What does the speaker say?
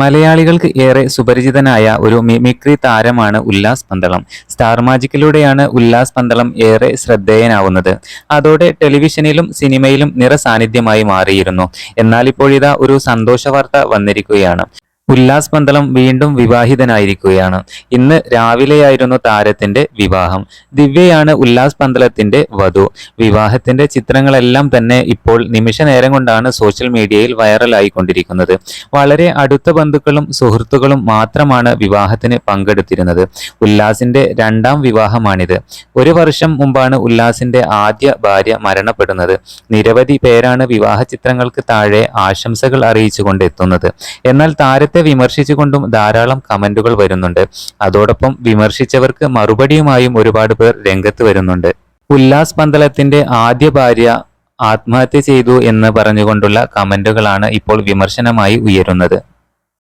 മലയാളികൾക്ക് ഏറെ സുപരിചിതനായ ഒരു മിമിക്രി താരമാണ് ഉല്ലാസ് പന്തളം. സ്റ്റാർ മാജിക്കിലൂടെയാണ് ഉല്ലാസ് പന്തളം ഏറെ ശ്രദ്ധേയനാവുന്നത്. അതോടെ ടെലിവിഷനിലും സിനിമയിലും നിറസാന്നിധ്യമായി മാറിയിരുന്നു. എന്നാൽ ഇപ്പോഴിതാ ഒരു സന്തോഷ വാർത്ത വന്നിരിക്കുകയാണ്. ഉല്ലാസ് പന്തളം വീണ്ടും വിവാഹിതനായിരിക്കുകയാണ്. ഇന്ന് രാവിലെയായിരുന്നു താരത്തിന്റെ വിവാഹം. ദിവ്യയാണ് ഉല്ലാസ് പന്തളത്തിന്റെ വധു. വിവാഹത്തിന്റെ ചിത്രങ്ങളെല്ലാം തന്നെ ഇപ്പോൾ നിമിഷ നേരം കൊണ്ടാണ് സോഷ്യൽ മീഡിയയിൽ വൈറലായിക്കൊണ്ടിരിക്കുന്നത്. വളരെ അടുത്ത ബന്ധുക്കളും സുഹൃത്തുക്കളും മാത്രമാണ് വിവാഹത്തിന് പങ്കെടുത്തിരുന്നത്. ഉല്ലാസിന്റെ രണ്ടാം വിവാഹമാണിത്. ഒരു വർഷം മുമ്പാണ് ഉല്ലാസിന്റെ ആദ്യ ഭാര്യ മരണപ്പെടുന്നത്. നിരവധി പേരാണ് വിവാഹ ചിത്രങ്ങൾക്ക് താഴെ ആശംസകൾ അറിയിച്ചുകൊണ്ട് എത്തുന്നത് എന്നാൽ താരത്തെ വിമർശിച്ചുകൊണ്ടും ധാരാളം കമന്റുകൾ വരുന്നുണ്ട്. അതോടൊപ്പം വിമർശിച്ചവർക്ക് മറുപടിയുമായും ഒരുപാട് പേർ രംഗത്ത് വരുന്നുണ്ട്. ഉല്ലാസ് പന്തളത്തിന്റെ ആദ്യ ഭാര്യ ആത്മഹത്യ ചെയ്തു എന്ന് പറഞ്ഞുകൊണ്ടുള്ള കമന്റുകളാണ് ഇപ്പോൾ വിമർശനമായി ഉയരുന്നത്.